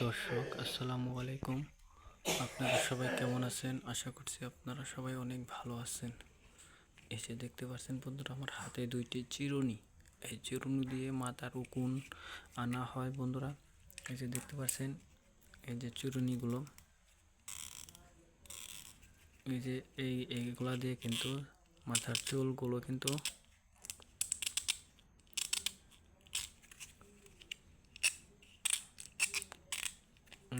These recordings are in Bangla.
দর্শক, আসসালামু আলাইকুম। আপনারা সবাই কেমন আছেন? আশা করছি আপনারা সবাই অনেক ভালো আছেন। এসে দেখতে পাচ্ছেন বন্ধুরা, আমার হাতে দুইটি চিরুনি। এই চিরুনি দিয়ে মাথার উকুন আনা হয় বন্ধুরা। এই যে দেখতে পাচ্ছেন, এই যে চিরুনিগুলো। এই যে এই, এইগুলা দিয়ে কিন্তু মাথার চুলগুলো কিন্তু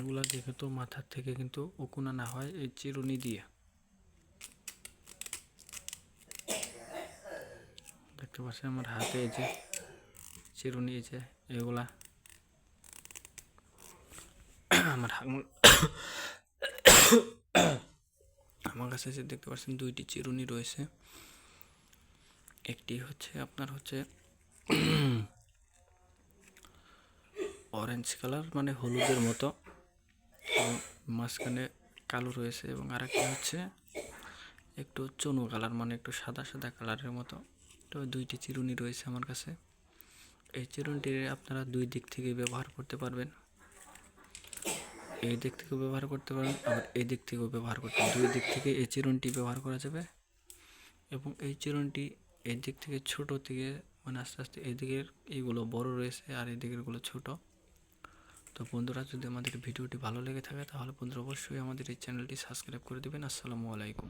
এগুলা দেখে তো মাথার থেকে কিন্তু উকুন না হয়, এই চিরুনি দিয়ে। দেখতে পাচ্ছেন আমার হাতে এই যে চিরুনি, এই যে এগুলা। আমার আমার কাছে যে দেখতে পাচ্ছেন দুইটি চিরুনি রয়েছে। একটি হচ্ছে আপনার হচ্ছে অরেঞ্জ কালার মানে হলুদের মতো। মাঝখানে কালো রয়েছে এবং আরেকটা হচ্ছে একটু চনু কালার মানে একটু সাদা সাদা কালারের মতো। তো দুইটি চিরুনি রয়েছে আমার কাছে। এই চিরুনিটি আপনারা দুই দিক থেকে ব্যবহার করতে পারবেন। এই দিক থেকেও ব্যবহার করতে পারবেন, আবার এই দিক থেকেও ব্যবহার করতে দুই দিক থেকে এই চিরুনটি ব্যবহার করা যাবে এবং এই চিরুনিটি এই দিক থেকে ছোট থেকে মানে আস্তে আস্তে এই দিকের এইগুলো বড় রয়েছে আর এই দিকেরগুলো ছোট। তো বন্ধুরা, যদি আমাদের ভিডিওটি ভালো লেগে থাকে, তাহলে বন্ধুরা অবশ্যই আমাদের এই চ্যানেলটি সাবস্ক্রাইব করে দেবেন। আসসালামু আলাইকুম।